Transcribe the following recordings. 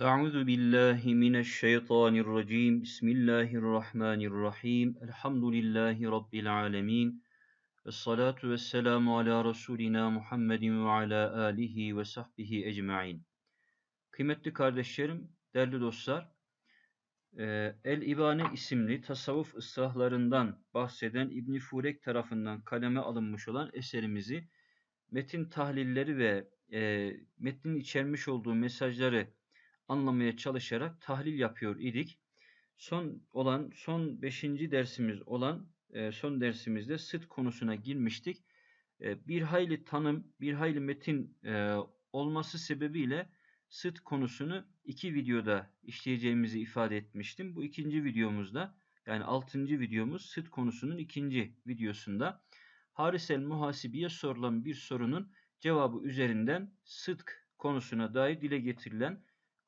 أعوذ بالله من الشيطان الرجيم بسم الله الرحمن الرحيم الحمد لله رب العالمين الصلاة والسلام على Resulina Muhammedin ve ala alihi ve sahbihi ecmain. Kıymetli kardeşlerim, değerli dostlar, e, El-İbane isimli tasavvuf ıslahlarından bahseden İbn Furek tarafından kaleme alınmış olan eserimizi metin tahlilleri ve e, metnin içermiş olduğu mesajları anlamaya çalışarak tahlil yapıyor idik. Son olan son 5. dersimiz olan e, son dersimizde sıt konusuna girmiştik. E, bir hayli tanım, bir hayli metin e, olması sebebiyle sıt konusunu iki videoda işleyeceğimizi ifade etmiştim. Bu ikinci videomuzda yani altıncı videomuz sıt konusunun ikinci videosunda Harisel Muhasibiye sorulan bir sorunun cevabı üzerinden sıdk konusuna dair dile getirilen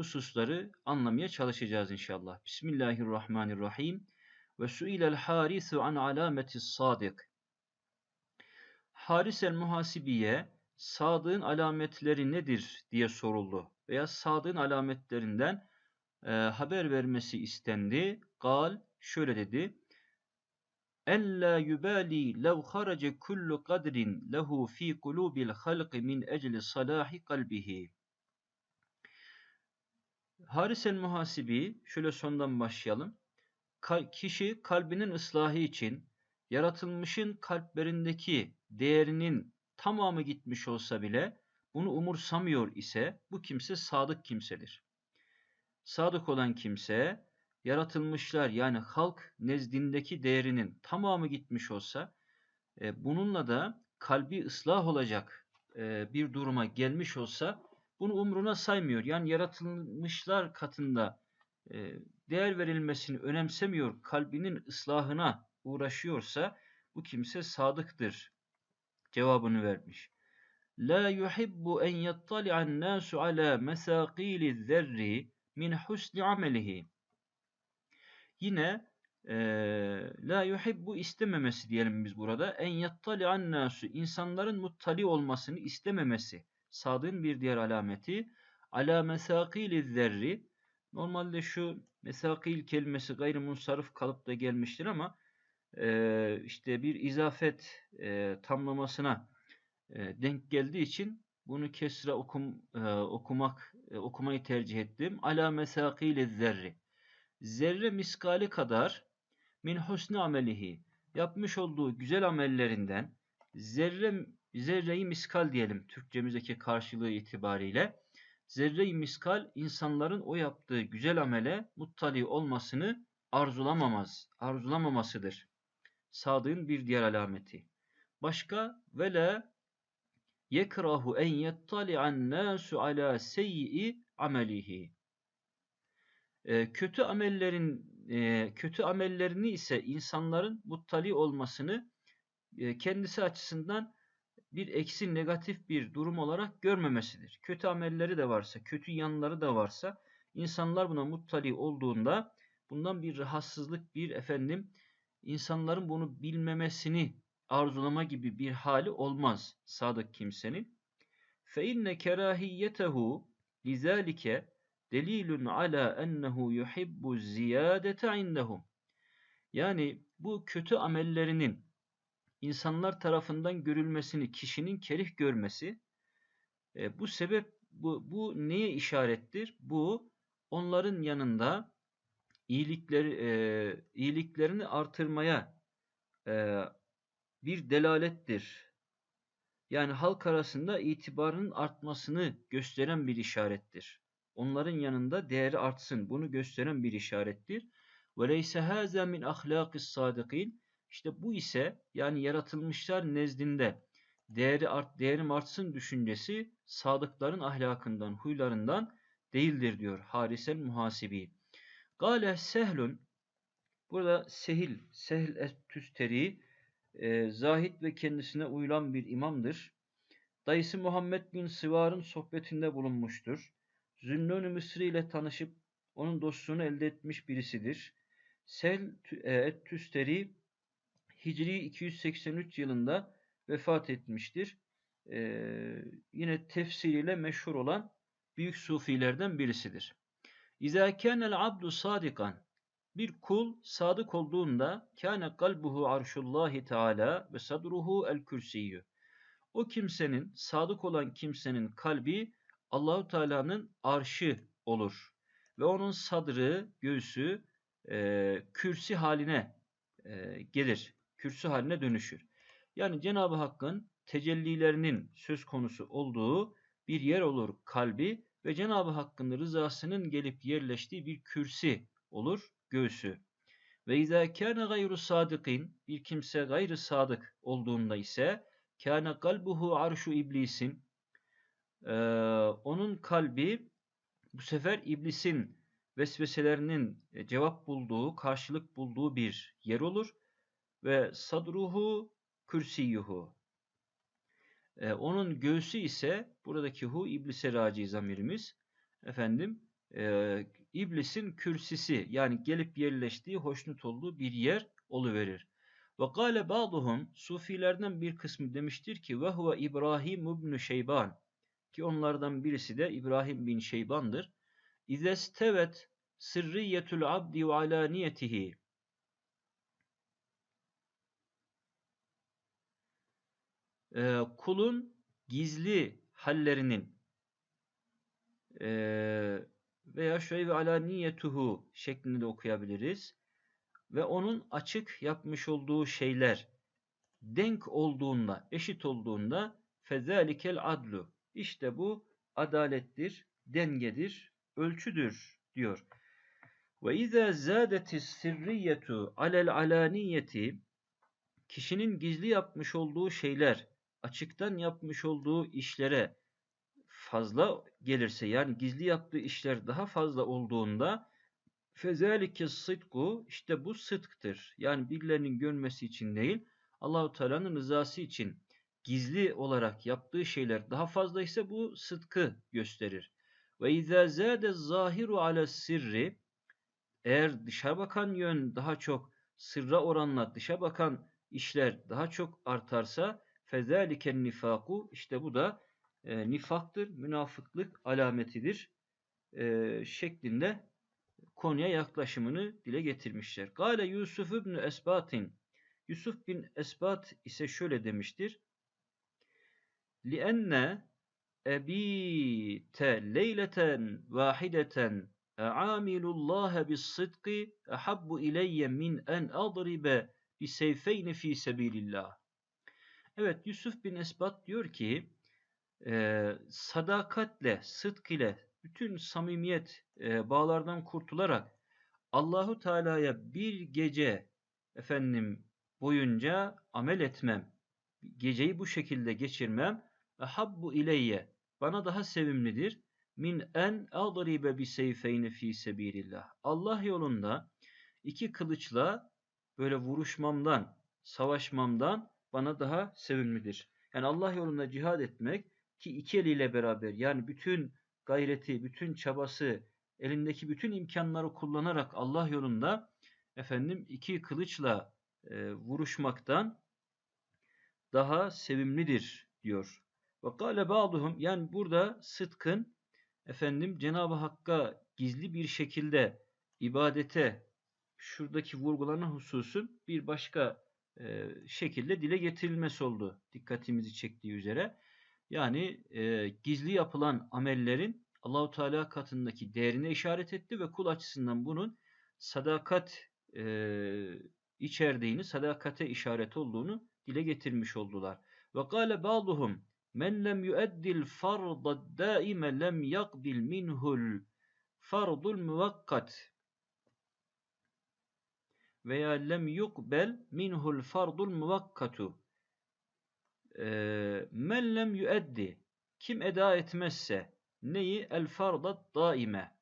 hususları anlamaya çalışacağız inşallah. Bismillahirrahmanirrahim. Ve suilel harisu an alametis sadık. Haris el muhasibiye sadığın alametleri nedir diye soruldu. Veya sadığın alametlerinden e, haber vermesi istendi. Gal şöyle dedi. Ella yubali lev harace kullu kadrin lehu fi kulubil halqi min ecli salahi kalbihi. Haris el Muhasibi, şöyle sondan başlayalım. kişi kalbinin ıslahı için yaratılmışın kalplerindeki değerinin tamamı gitmiş olsa bile bunu umursamıyor ise bu kimse sadık kimsedir. Sadık olan kimse yaratılmışlar yani halk nezdindeki değerinin tamamı gitmiş olsa e, bununla da kalbi ıslah olacak e, bir duruma gelmiş olsa bunu umruna saymıyor. Yani yaratılmışlar katında e, değer verilmesini önemsemiyor, kalbinin ıslahına uğraşıyorsa bu kimse sadıktır cevabını vermiş. La yuhibbu en yattali'an nasu ala mesaqili zerri min husni amelihi. Yine e, la yuhibbu istememesi diyelim biz burada. En yattali'an nasu insanların muttali olmasını istememesi sadığın bir diğer alameti ala mesakil zerri normalde şu mesakil kelimesi gayrimunsarif kalıpta gelmiştir ama e, işte bir izafet e, tamlamasına e, denk geldiği için bunu kesra okum, e, okumak e, okumayı tercih ettim. Ala mesakil zerri. Zerre miskali kadar min husni amelihi yapmış olduğu güzel amellerinden zerre Zerre-i miskal diyelim Türkçemizdeki karşılığı itibariyle. Zerre-i miskal insanların o yaptığı güzel amele muttali olmasını arzulamamaz, arzulamamasıdır. Sadığın bir diğer alameti. Başka vele yekrahu en yettali'an nasu ala seyyi amelihi. E, kötü amellerin e, kötü amellerini ise insanların muttali olmasını e, kendisi açısından bir eksi negatif bir durum olarak görmemesidir. Kötü amelleri de varsa, kötü yanları da varsa insanlar buna muttali olduğunda bundan bir rahatsızlık, bir efendim insanların bunu bilmemesini arzulama gibi bir hali olmaz sadık kimsenin. Fe inne kerahiyetehu lizalike delilun ala ennehu yuhibbu ziyadete indehum. Yani bu kötü amellerinin insanlar tarafından görülmesini kişinin kerih görmesi e, bu sebep bu, bu neye işarettir? Bu onların yanında iyilikleri e, iyiliklerini artırmaya e, bir delalettir. Yani halk arasında itibarının artmasını gösteren bir işarettir. Onların yanında değeri artsın. Bunu gösteren bir işarettir. Ve leyse haza min ahlakis sadikin. İşte bu ise yani yaratılmışlar nezdinde değeri art, değerim artsın düşüncesi sadıkların ahlakından, huylarından değildir diyor Harisel Muhasibi. Gale sehlun burada sehil, sehl et-tüsteri e, zahit ve kendisine uyulan bir imamdır. Dayısı Muhammed bin Sıvar'ın sohbetinde bulunmuştur. Zünnun-ü Mısri ile tanışıp onun dostluğunu elde etmiş birisidir. Sehl e, et-tüsteri Hicri 283 yılında vefat etmiştir. Ee, yine tefsiriyle meşhur olan büyük sufilerden birisidir. İzâ kânel abdu sadikan bir kul sadık olduğunda kâne kalbuhu arşullahi teâlâ ve sadruhu el kürsiyyü. O kimsenin, sadık olan kimsenin kalbi Allahu Teala'nın arşı olur. Ve onun sadrı, göğsü e, kürsi haline e, gelir. Kürsü haline dönüşür. Yani Cenab-ı Hakk'ın tecellilerinin söz konusu olduğu bir yer olur kalbi ve Cenab-ı Hakk'ın rızasının gelip yerleştiği bir kürsi olur göğsü. Ve izâ kâne gayru sadıkin bir kimse gayrı sadık olduğunda ise kâne kalbuhu arşu iblisin ee, onun kalbi bu sefer iblisin vesveselerinin e, cevap bulduğu, karşılık bulduğu bir yer olur ve sadruhu kürsiyuhu. Ee, onun göğsü ise buradaki hu iblise raci zamirimiz. Efendim e, iblisin kürsisi yani gelip yerleştiği, hoşnut olduğu bir yer oluverir. Ve gâle ba'duhum sufilerden bir kısmı demiştir ki ve huve İbrahim ibn Şeyban ki onlardan birisi de İbrahim bin Şeyban'dır. İzestevet sırriyetül abdi ve alaniyetihi ee, kulun gizli hallerinin e, veya şöyle ve alaniyetuhu şeklinde de okuyabiliriz. Ve onun açık yapmış olduğu şeyler denk olduğunda, eşit olduğunda fezalikel adlu. İşte bu adalettir, dengedir, ölçüdür diyor. Ve izâ zâdetis sirriyetu alel alaniyeti kişinin gizli yapmış olduğu şeyler açıktan yapmış olduğu işlere fazla gelirse yani gizli yaptığı işler daha fazla olduğunda fezalike sıdku işte bu sıdktır. Yani birilerinin görmesi için değil Allahu Teala'nın rızası için gizli olarak yaptığı şeyler daha fazla ise bu sıdkı gösterir. Ve izâ zâde zâhiru ala sirri eğer dışa bakan yön daha çok sırra oranla dışa bakan işler daha çok artarsa fezâliken nifaku işte bu da e, nifaktır, münafıklık alametidir e, şeklinde konuya yaklaşımını dile getirmişler. Gale Yusuf ibn Esbat'in Yusuf bin Esbat ise şöyle demiştir. لِأَنَّ اَب۪يتَ لَيْلَةً وَاحِدَةً اَعَامِلُ اللّٰهَ بِالصِّدْقِ اَحَبُّ اِلَيَّ مِنْ اَنْ اَضْرِبَ بِسَيْفَيْنِ ف۪ي سَب۪يلِ اللّٰهِ Evet Yusuf bin Esbat diyor ki e, sadakatle, sıdk ile bütün samimiyet e, bağlardan kurtularak Allahu Teala'ya bir gece efendim boyunca amel etmem. Geceyi bu şekilde geçirmem. Habbu ileyye bana daha sevimlidir. Min en adribe bi seyfeyni fi sebilillah. Allah yolunda iki kılıçla böyle vuruşmamdan, savaşmamdan bana daha sevimlidir. Yani Allah yolunda cihad etmek ki iki eliyle beraber yani bütün gayreti, bütün çabası, elindeki bütün imkanları kullanarak Allah yolunda efendim iki kılıçla e, vuruşmaktan daha sevimlidir diyor. Ve kâle ba'duhum yani burada sıtkın efendim Cenab-ı Hakk'a gizli bir şekilde ibadete şuradaki vurgulanan hususun bir başka e, şekilde dile getirilmesi oldu. Dikkatimizi çektiği üzere. Yani e, gizli yapılan amellerin Allahu Teala katındaki değerine işaret etti ve kul açısından bunun sadakat e, içerdiğini, sadakate işaret olduğunu dile getirmiş oldular. Ve kâle ba'duhum men lem yueddil farda daime lem yakbil minhul fardul muvakkat veya lem yukbel minhul fardul muvakkatu ee, men lem yueddi kim eda etmezse neyi el fardat daime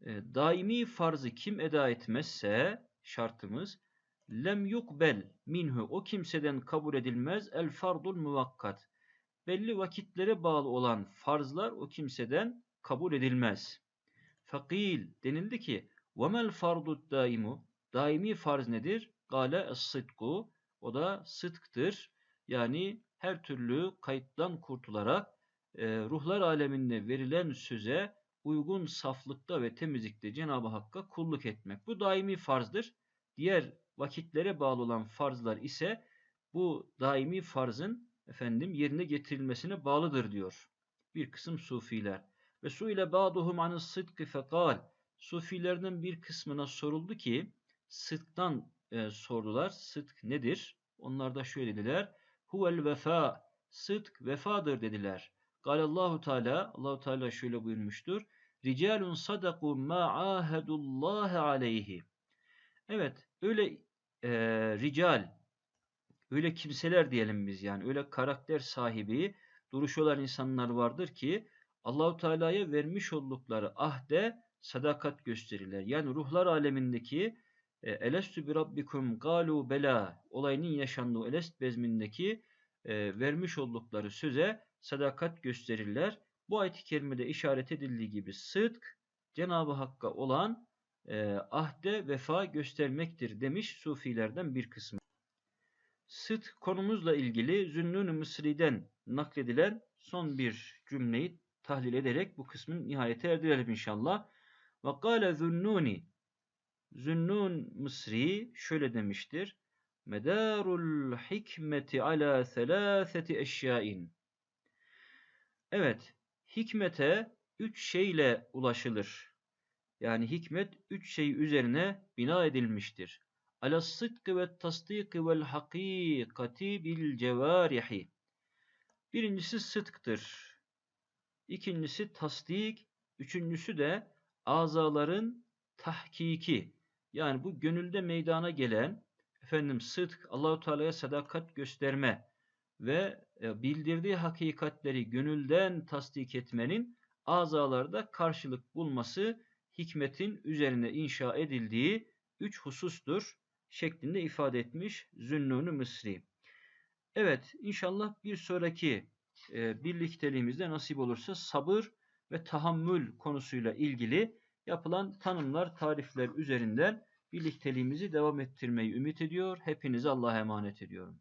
e, daimi farzı kim eda etmezse şartımız lem yukbel minhu o kimseden kabul edilmez el fardul muvakkat belli vakitlere bağlı olan farzlar o kimseden kabul edilmez. Fakil denildi ki وَمَا الْفَرْضُ daimu Daimi farz nedir? Gale es-sıdku o da sıdktır. Yani her türlü kayıttan kurtularak e, ruhlar aleminde verilen söze uygun saflıkta ve temizlikte Cenab-ı Hakk'a kulluk etmek. Bu daimi farzdır. Diğer vakitlere bağlı olan farzlar ise bu daimi farzın efendim yerine getirilmesine bağlıdır diyor. Bir kısım sufiler. Ve su ile ba'duhum anis sıdkı fekal. Sufilerden bir kısmına soruldu ki sıdktan e, sordular. Sıdk nedir? Onlar da şöyle dediler. Huvel vefa. Sıdk vefadır dediler. Allahu Teala Allahu Teala şöyle buyurmuştur. Ricalun sadaku ma ahadullah aleyhi. Evet, öyle e, rical, öyle kimseler diyelim biz yani, öyle karakter sahibi, duruş olan insanlar vardır ki Allahu Teala'ya vermiş oldukları ahde sadakat gösterirler. Yani ruhlar alemindeki elestü bi rabbikum galu bela olayının yaşandığı elest bezmindeki e, vermiş oldukları söze sadakat gösterirler. Bu ayet-i kerimede işaret edildiği gibi sıdk Cenab-ı Hakk'a olan e, ahde vefa göstermektir demiş sufilerden bir kısmı. Sıdk konumuzla ilgili Zünnun-u Mısri'den nakledilen son bir cümleyi tahlil ederek bu kısmın nihayete erdirelim inşallah. Ve kâle Zünnun Mısri şöyle demiştir. Medarul hikmeti ala selâseti eşyâin. Evet, hikmete üç şeyle ulaşılır. Yani hikmet üç şey üzerine bina edilmiştir. Ala sıdkı ve tasdiki vel hakikati bil cevarihi. Birincisi sıdktır. İkincisi tasdik. Üçüncüsü de azaların tahkiki. Yani bu gönülde meydana gelen efendim sıdk, Allahu Teala'ya sadakat gösterme ve e, bildirdiği hakikatleri gönülden tasdik etmenin azalarda karşılık bulması hikmetin üzerine inşa edildiği üç husustur şeklinde ifade etmiş Zünnun-u Mısri. Evet inşallah bir sonraki e, birlikteliğimizde nasip olursa sabır ve tahammül konusuyla ilgili yapılan tanımlar, tarifler üzerinden birlikteliğimizi devam ettirmeyi ümit ediyor. Hepinizi Allah'a emanet ediyorum.